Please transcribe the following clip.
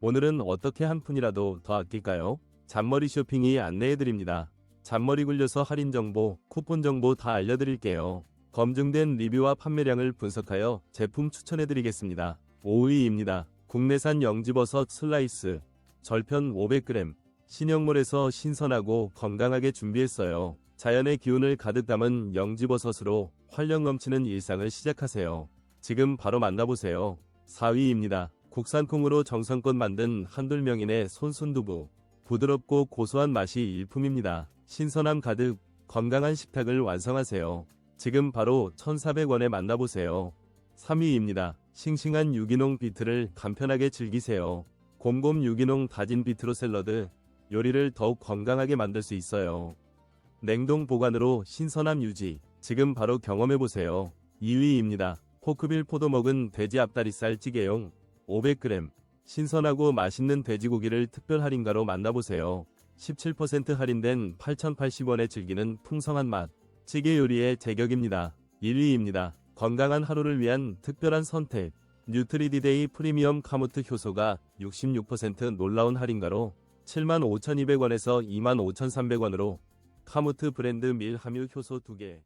오늘은 어떻게 한 푼이라도 더 아낄까요? 잔머리 쇼핑이 안내해드립니다. 잔머리 굴려서 할인 정보, 쿠폰 정보 다 알려드릴게요. 검증된 리뷰와 판매량을 분석하여 제품 추천해드리겠습니다. 5위입니다. 국내산 영지버섯 슬라이스, 절편 500g, 신영몰에서 신선하고 건강하게 준비했어요. 자연의 기운을 가득 담은 영지버섯으로 활력 넘치는 일상을 시작하세요. 지금 바로 만나보세요. 4위입니다. 국산 콩으로 정성껏 만든 한둘명인의 손순두부. 부드럽고 고소한 맛이 일품입니다. 신선함 가득 건강한 식탁을 완성하세요. 지금 바로 1,400원에 만나보세요. 3위입니다. 싱싱한 유기농 비트를 간편하게 즐기세요. 곰곰 유기농 다진 비트로 샐러드 요리를 더욱 건강하게 만들 수 있어요. 냉동 보관으로 신선함 유지. 지금 바로 경험해보세요. 2위입니다. 포크빌 포도 먹은 돼지 앞다리살 찌개용 500g. 신선하고 맛있는 돼지고기를 특별 할인가로 만나보세요. 17% 할인된 8,080원에 즐기는 풍성한 맛. 찌개 요리의 제격입니다. 1위입니다. 건강한 하루를 위한 특별한 선택. 뉴트리디데이 프리미엄 카무트 효소가 66% 놀라운 할인가로 75,200원에서 25,300원으로 카무트 브랜드 밀 함유 효소 2개.